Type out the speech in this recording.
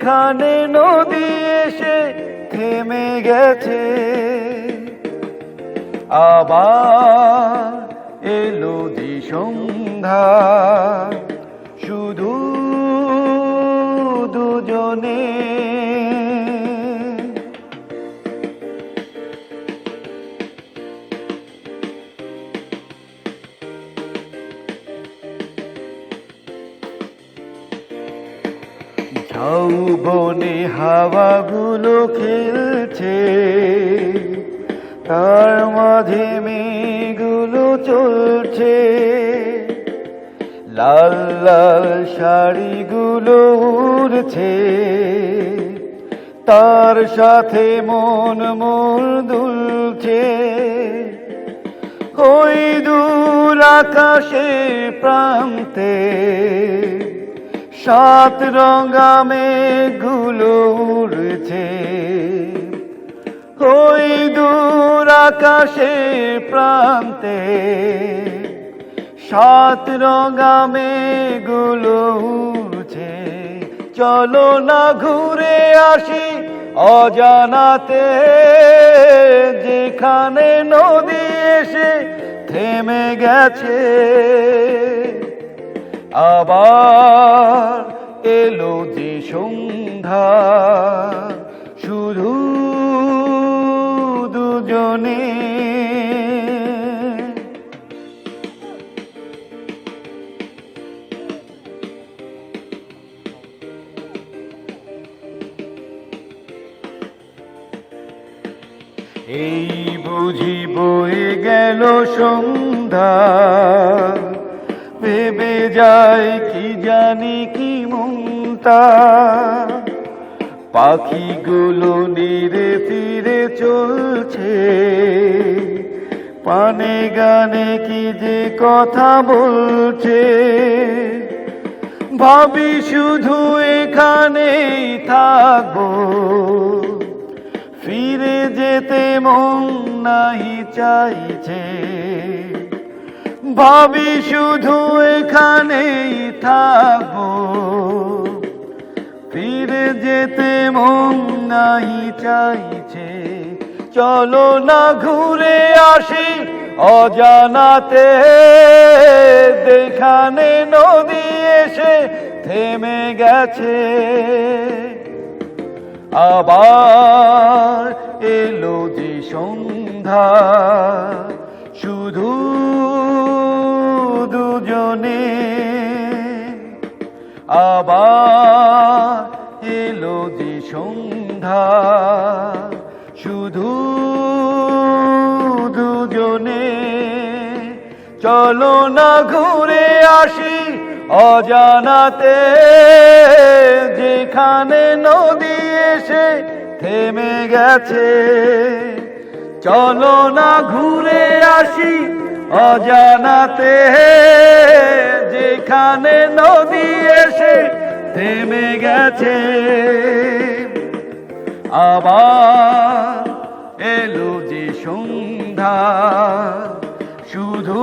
যেখানে নদী এসে থেমে গেছে আবার এলো সন্ধ্যা। শুধু দুজনে বনে হাওয়াগুলো খেলছে। তার মাঝে মেয়েগুলো চলছে। লাল লাল শাড়িগুলো উড়ছে। তার সাথে মন মোর দুলছে। ওই দূর আকাশে প্রান্তে সাত রঙা মেঘগুলো উড়ছে। ওই দূর আকাশে প্রান্তে সাত রঙা মেঘগুলো উড়ছে। চলো না ঘুরে আসি অজানাতে, যেখানে নদী এসে থেমে গেছে। আবার এলো যে সন্ধ্যা। শুধু দুজনে। এই বুঝি বয়ে গেল সন্ধ্যা। ভেবে যায় কি জানি কি মমতা? পাখিগুলো নিরে ফিরে চলছে। পানে গানে কি যে কথা বলছে? ভাবি শুধু এখানেই থাকব। ফিরে যেতে মন নাহি চাইছে। ভাবি শুধু এখানেই থাকব। ফিরে যেতে মন নাই চাইছে। চলো না ঘুরে আসি অজানাতে। দেখানে নদী এসে থেমে গেছে। আবার এলো যে সন্ধ্যা। শুধু দুজনে আবার এলো যে সন্ধ্যা। শুধু দুজনে চলো না ঘুরে আসি অজানাতে। যেখানে নদী এসে থেমে গেছে। চলো না ঘুরে আসি অজানাতে যেখানে নদী এসে থেমে গেছে। আবার এলো যে সন্ধ্যা শুধু